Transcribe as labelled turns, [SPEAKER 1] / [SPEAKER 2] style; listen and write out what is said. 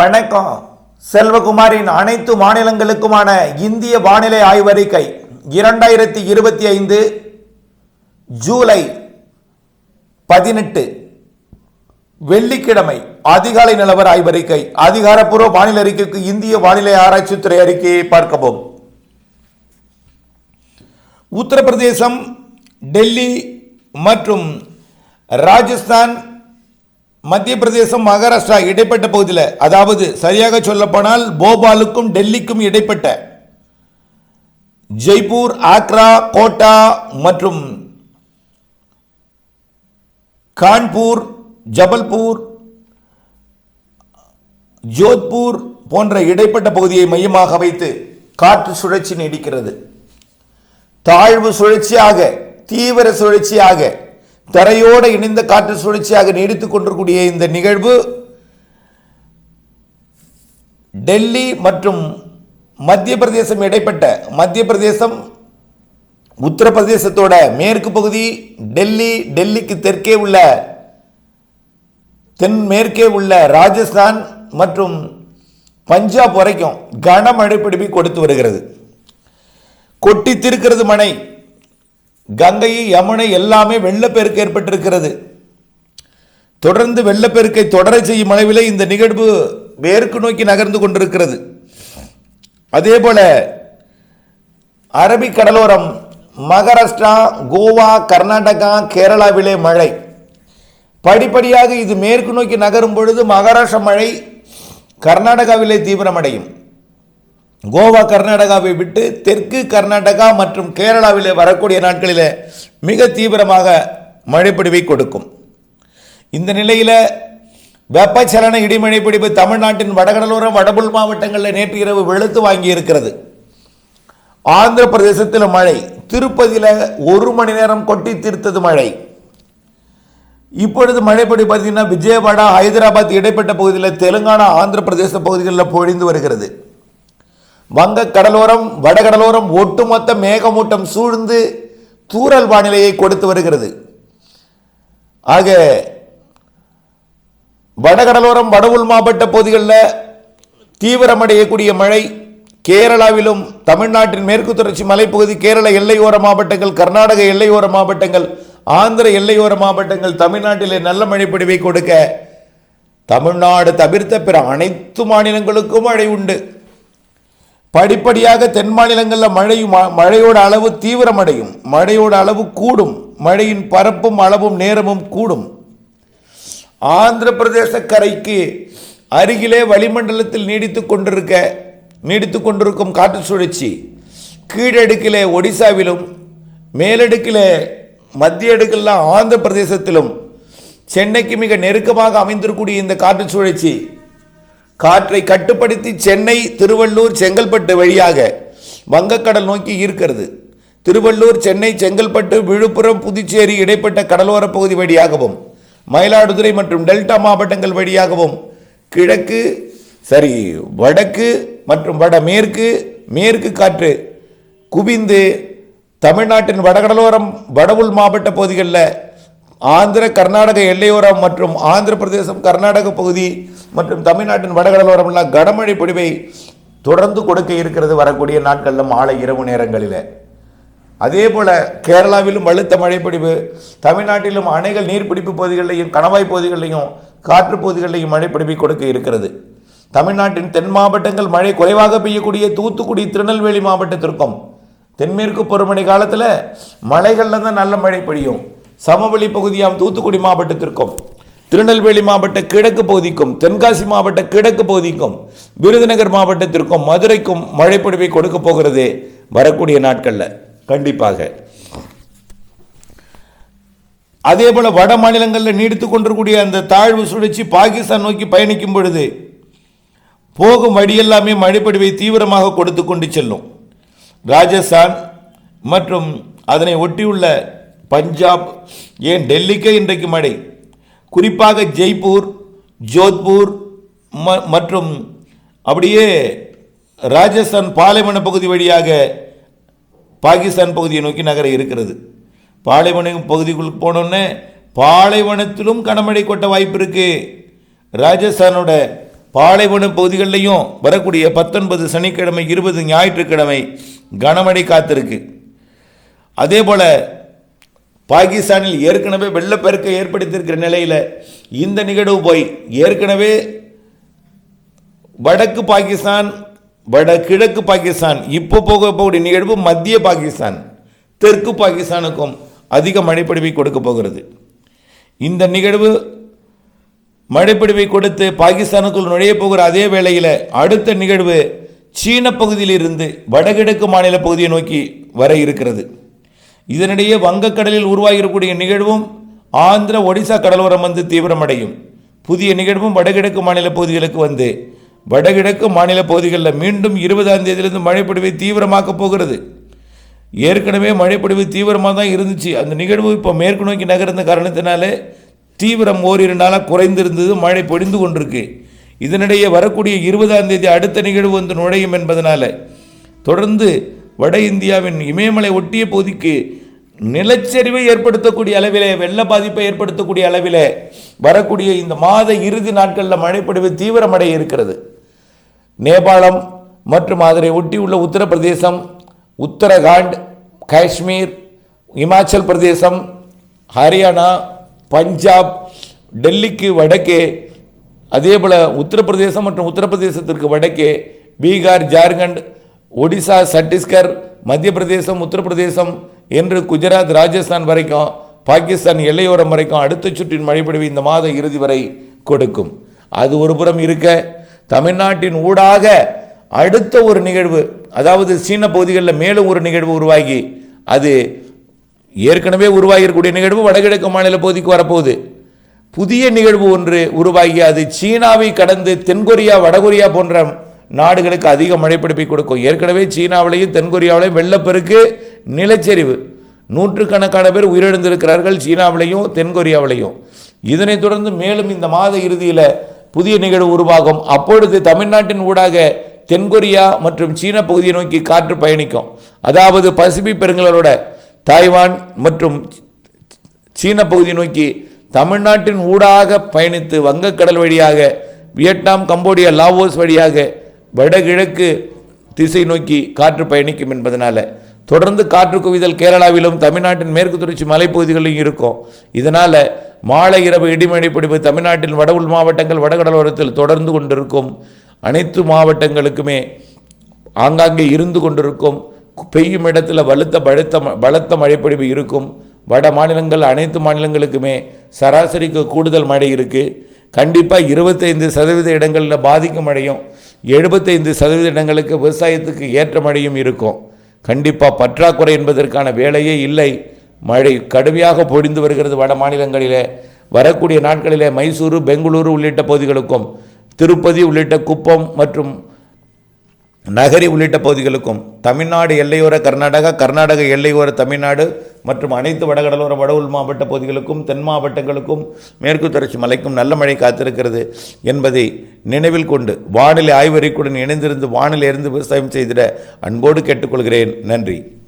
[SPEAKER 1] வணக்கம். செல்வகுமாரின் அனைத்து மாநிலங்களுக்குமான இந்திய வானிலை ஆய்வறிக்கை இரண்டாயிரத்தி இருபத்தி ஐந்து ஜூலை பதினெட்டு. வெள்ளிக்கிழமை அதிகாலை நிலவர ஆய்வறிக்கை. அதிகாரப்பூர்வ வானிலை அறிக்கைக்கு இந்திய வானிலை ஆராய்ச்சித்துறை அறிக்கையை பார்க்கவும். உத்தரப்பிரதேசம் டெல்லி மற்றும் ராஜஸ்தான் மத்திய பிரதேசம் மகாராஷ்டிரா இடைப்பட்ட பகுதியில் அதாவது சரியாக சொல்லப்போனால் போபாலுக்கும் டெல்லிக்கும் இடைப்பட்ட ஜெய்ப்பூர் ஆக்ரா கோட்டா மற்றும் கான்பூர் ஜபல்பூர் ஜோத்பூர் போன்ற இடைப்பட்ட பகுதியை மையமாக வைத்து காற்று சுழற்சி நீடிக்கிறது. தாழ்வு சுழற்சியாக தீவிர சுழற்சியாக தரையோடு இணைந்த காற்று சுழற்சியாக நீடித்துக் கொண்டிருக்கூடிய இந்த நிகழ்வு டெல்லி மற்றும் மத்திய பிரதேசம் இடைப்பட்ட மத்திய பிரதேசம் உத்தரப்பிரதேசத்தோட மேற்கு பகுதி டெல்லி டெல்லிக்கு தெற்கே உள்ள தென்மேற்கே உள்ள ராஜஸ்தான் மற்றும் பஞ்சாப் வரைக்கும் கனமழை பிடிப்பை கொடுத்து வருகிறது. கொட்டி திருக்கிறது மழை கங்கை யமுனை எல்லாமே வெள்ளப்பெருக்கு ஏற்பட்டிருக்கிறது. தொடர்ந்து வெள்ளப்பெருக்கை தொடர செய்யும் அளவிலே இந்த நிகழ்வு மேற்கு நோக்கி நகர்ந்து கொண்டிருக்கிறது. அதே போல அரபிக் கடலோரம் மகாராஷ்டிரா கோவா கர்நாடகா கேரளாவிலே மழை. படிப்படியாக இது மேற்கு நோக்கி நகரும் பொழுது மகாராஷ்டிரா மழை கர்நாடகாவிலே தீவிரமடையும். கோவா கர்நாடகாவை விட்டு தெற்கு கர்நாடகா மற்றும் கேரளாவில் வரக்கூடிய நாட்களில் மிக தீவிரமாக மழைப்பிடிவை கொடுக்கும். இந்த நிலையில் வெப்பச்சலன இடிமழை பிடிப்பு தமிழ்நாட்டின் வடகடலோரம் வடபுல் மாவட்டங்களில் நேற்று இரவு வெளுத்து வாங்கி இருக்கிறது ஆந்திர பிரதேசத்தில் மழை திருப்பதியில் ஒரு மணி நேரம் கொட்டி தீர்த்தது மழை. இப்பொழுது மழைப்படி பார்த்தீங்கன்னா விஜயவாடா ஹைதராபாத் இடைப்பட்ட பகுதியில் தெலுங்கானா ஆந்திர பிரதேச பகுதிகளில் பொழிந்து வருகிறது. வங்க கடலோரம் வடகடலோரம் ஒட்டுமொத்த மேகமூட்டம் சூழ்ந்து தூரல் வானிலையை கொடுத்து வருகிறது. ஆக வடகடலோரம் வடவுள் மாவட்ட பகுதிகளில் தீவிரமடையக்கூடிய மழை கேரளாவிலும் தமிழ்நாட்டின் மேற்கு தொடர்ச்சி மலைப்பகுதி கேரள எல்லையோர மாவட்டங்கள் கர்நாடக எல்லையோர மாவட்டங்கள் ஆந்திர எல்லையோர மாவட்டங்கள் தமிழ்நாட்டிலே நல்ல மழைப்பொழிவை கொடுக்க தமிழ்நாடு தவிர்த்த பிற அனைத்து மாநிலங்களுக்கும் மழை உண்டு. படிப்படியாக தென் மாநிலங்களில் மழை ம- மழையோட அளவு தீவிரமடையும். மழையோட அளவு கூடும். மழையின் பரப்பும் அளவும் நேரமும் கூடும். ஆந்திர பிரதேச கரைக்கு அருகிலே வளிமண்டலத்தில் நீடித்து கொண்டிருக்க நீடித்து கொண்டிருக்கும் காற்று சுழற்சி கீழடுக்கிலே ஒடிசாவிலும் மேலடுக்கிலே மத்திய அடுக்கெல்லாம் ஆந்திர பிரதேசத்திலும் சென்னைக்கு மிக நெருக்கமாக அமைந்திருக்கக்கூடிய இந்த காற்று சுழற்சி காற்றை கட்டுப்படுத்தி சென்னை திருவள்ளூர் செங்கல்பட்டு வழியாக வங்கக்கடல் நோக்கி ஈர்க்கிறது. திருவள்ளூர் சென்னை செங்கல்பட்டு விழுப்புரம் புதுச்சேரி இடைப்பட்ட கடலோர பகுதி வழியாகவும் மயிலாடுதுறை மற்றும் டெல்டா மாவட்டங்கள் வழியாகவும் கிழக்கு சரி வடக்கு மற்றும் வடமேற்கு மேற்கு காற்று குவிந்து தமிழ்நாட்டின் வடகடலோரம் வடவுள் மாவட்ட பகுதிகளில் ஆந்திர கர்நாடக எல்லையோரம் மற்றும் ஆந்திர பிரதேசம் கர்நாடக பகுதி மற்றும் தமிழ்நாட்டின் வடகடலோரம் எல்லாம் கனமழை பொழிவை தொடர்ந்து கொடுக்க இருக்கிறது வரக்கூடிய நாட்களில் மாலை இரவு நேரங்களில். அதே போல் கேரளாவிலும் வலுத்த மழைப்பிடிப்பு தமிழ்நாட்டிலும் அணைகள் நீர்பிடிப்பு பகுதிகளிலையும் கணவாய் பகுதிகளிலையும் காற்று பகுதிகளிலையும் மழைப்பிடிப்பை கொடுக்க இருக்கிறது. தமிழ்நாட்டின் தென் மாவட்டங்கள் மழை குறைவாக பெய்யக்கூடிய தூத்துக்குடி திருநெல்வேலி மாவட்டத்திற்கும் தென்மேற்கு பருவமழை காலத்தில் மலைகளில் தான் நல்ல மழை பெய்யும் சமவெளி பகுதியாம் தூத்துக்குடி மாவட்டத்திற்கும் திருநெல்வேலி மாவட்ட கிழக்கு பகுதிக்கும் தென்காசி மாவட்ட கிழக்கு பகுதிக்கும் விருதுநகர் மாவட்டத்திற்கும் மதுரைக்கும் மழைப்பொழிவை கொடுக்க போகிறது வரக்கூடிய நாட்களில். கண்டிப்பாக. அதே போல வட மாநிலங்களில் நீடித்து கொண்டிருக்கூடிய அந்த தாழ்வு சுழற்சி பாகிஸ்தான் நோக்கி பயணிக்கும் பொழுது போகும் வழியெல்லாமே மழைப்பொழிவை தீவிரமாக கொடுத்து கொண்டு செல்லும். ராஜஸ்தான் மற்றும் அதனை ஒட்டியுள்ள பஞ்சாப் ஏன் டெல்லிக்கே இன்றைக்கு மழை? குறிப்பாக ஜெய்ப்பூர் ஜோத்பூர் ம- மற்றும் அப்படியே ராஜஸ்தான் பாலைவன பகுதி வழியாக பாகிஸ்தான் பகுதியை நோக்கி நகர இருக்கிறது. பாலைவன பகுதிக்குள் போனோன்னே பாலைவனத்திலும் கனமழை கொட்ட வாய்ப்பு இருக்குது ராஜஸ்தானோட பாலைவன பகுதிகளிலையும் வரக்கூடிய பத்தொன்பது சனிக்கிழமை இருபது ஞாயிற்றுக்கிழமை கனமழை காத்திருக்கு. அதே போல் பாகிஸ்தானில் ஏற்கனவே வெள்ளப்பெருக்கை ஏற்படுத்தியிருக்கிற நிலையில் இந்த நிகழ்வு போய் ஏற்கனவே வடக்கு பாகிஸ்தான் வட கிழக்கு பாகிஸ்தான் இப்போ போக போகக்கூடிய நிகழ்வு மத்திய பாகிஸ்தான் தெற்கு பாகிஸ்தானுக்கும் அதிக மழைப்பிடிவை கொடுக்க போகிறது. இந்த நிகழ்வு மழைப்பிடிவை கொடுத்து பாகிஸ்தானுக்குள் நுழைய போகிற அதே வேளையில் அடுத்த நிகழ்வு சீன பகுதியிலிருந்து வடகிழக்கு மாநில பகுதியை நோக்கி வர இருக்கிறது. இதனிடையே வங்கக்கடலில் உருவாகியிருக்கக்கூடிய நிகழ்வும் ஆந்திர ஒடிசா கடலோரம் வந்து தீவிரமடையும். புதிய நிகழ்வும் வடகிழக்கு மாநில பகுதிகளுக்கு வந்து. வடகிழக்கு மாநில பகுதிகளில் மீண்டும் இருபதாம் தேதியிலிருந்து மழைப்பொழிவை தீவிரமாக்கப் போகிறது. ஏற்கனவே மழைப்பொழிவு தீவிரமாக தான் இருந்துச்சு. அந்த நிகழ்வு இப்போ மேற்கு நோக்கி நகர்ந்த காரணத்தினாலே தீவிரம் ஓரிரு நாளாக குறைந்திருந்தது மழை பொழிந்து கொண்டிருக்கு. இதனிடையே வரக்கூடிய இருபதாம் தேதி அடுத்த நிகழ்வு வந்து நுழையும் என்பதனால தொடர்ந்து வட இந்தியாவின் இமயமலை ஒட்டிய பகுதிக்கு நிலச்சரிவை ஏற்படுத்தக்கூடிய அளவிலே வெள்ள பாதிப்பை ஏற்படுத்தக்கூடிய அளவிலே வரக்கூடிய இந்த மாத இறுதி நாட்களில் மழைப்பொழிவு தீவிரமடைய இருக்கிறது. நேபாளம் மற்றும் அதனை ஒட்டியுள்ள உத்தரப்பிரதேசம் உத்தரகாண்ட் காஷ்மீர் இமாச்சல் பிரதேசம் ஹரியானா பஞ்சாப் டெல்லிக்கு வடக்கே அதே போல் உத்தரப்பிரதேசம் மற்றும் உத்தரப்பிரதேசத்திற்கு வடக்கே பீகார் ஜார்க்கண்ட் ஒடிசா சத்தீஸ்கர் மத்திய பிரதேசம் உத்தரப்பிரதேசம் என்று குஜராத் ராஜஸ்தான் வரைக்கும் பாகிஸ்தான் எல்லையோரம் வரைக்கும் அடுத்த சுற்றின் மழைப்பொழிவு இந்த மாத இறுதி வரை கொடுக்கும். அது ஒரு புறம் இருக்க தமிழ்நாட்டின் ஊடாக அடுத்த ஒரு நிகழ்வு அதாவது சீன பகுதிகளில் மேலும் ஒரு நிகழ்வு உருவாகி அது ஏற்கனவே உருவாகியிருக்கக்கூடிய நிகழ்வு வடகிழக்கு மாநில பகுதிக்கு வரப்போகுது. புதிய நிகழ்வு ஒன்று உருவாகி அது சீனாவை கடந்து தென்கொரியா வடகொரியா போன்ற நாடுகளுக்கு அதிக மழைப்பிடிப்பை கொடுக்கும். ஏற்கனவே சீனாவிலையும் தென்கொரியாவிலையும் வெள்ளப்பெருக்கு நிலச்சரிவு. நூற்றுக்கணக்கான பேர் உயிரிழந்திருக்கிறார்கள் சீனாவிலையும் தென்கொரியாவிலையும். இதனைத் தொடர்ந்து மேலும் இந்த மாத இறுதியில் புதிய நிகழ்வு உருவாகும். அப்பொழுது தமிழ்நாட்டின் ஊடாக தென்கொரியா மற்றும் சீன பகுதியை நோக்கி காற்று பயணிக்கும். அதாவது பசிபிக் பெருங்கலோட தாய்வான் மற்றும் சீன பகுதியை நோக்கி தமிழ்நாட்டின் ஊடாக பயணித்து வங்கக்கடல் வழியாக வியட்நாம் கம்போடியா லாவோஸ் வழியாக வடகிழக்கு திசை நோக்கி காற்று பயணிக்கும் என்பதனால் தொடர்ந்து காற்று குவிதல் கேரளாவிலும் தமிழ்நாட்டின் மேற்கு தொடர்ச்சி மலைப்பகுதிகளிலும் இருக்கும். இதனால் மாலை இரவு இடிமழை பிடிப்பு தமிழ்நாட்டின் வட உள் மாவட்டங்கள் வடகடலோரத்தில் தொடர்ந்து கொண்டிருக்கும் அனைத்து மாவட்டங்களுக்குமே ஆங்காங்கே இருந்து கொண்டிருக்கும். பெய்யும் இடத்துல வலுத்த பழுத்த ம- பலத்த மழைப்பொழிவு இருக்கும். வட மாநிலங்கள் அனைத்து மாநிலங்களுக்குமே சராசரிக்கு கூடுதல் மழை இருக்குது கண்டிப்பாக இருபத்தைந்து சதவீத இடங்களில் பாதிக்கும் மழையும் எழுபத்தைந்து சதவீத இடங்களுக்கு விவசாயத்துக்கு ஏற்ற மழையும் இருக்கும். கண்டிப்பாக பற்றாக்குறை என்பதற்கான வேலையே இல்லை. மழை கடுமையாக பொழிந்து வருகிறது வட மாநிலங்களிலே. வரக்கூடிய நாட்களிலே மைசூரு பெங்களூரு உள்ளிட்ட பகுதிகளுக்கும். திருப்பதி உள்ளிட்ட குப்பம் மற்றும் நகரி உள்ளிட்ட பகுதிகளுக்கும் தமிழ்நாடு எல்லையோர கர்நாடகா கர்நாடக எல்லையோர தமிழ்நாடு மற்றும் அனைத்து வடகடலோர வட உள் மாவட்ட பகுதிகளுக்கும் தென் மாவட்டங்களுக்கும் மேற்கு தொடர்ச்சி மலைக்கும் நல்ல மழை காத்திருக்கிறது என்பதை நினைவில் கொண்டு வானிலை ஆய்வறிக்குடன் இணைந்திருந்து வானிலை இருந்து விவசாயம் செய்திட அன்போடு கேட்டுக்கொள்கிறேன். நன்றி.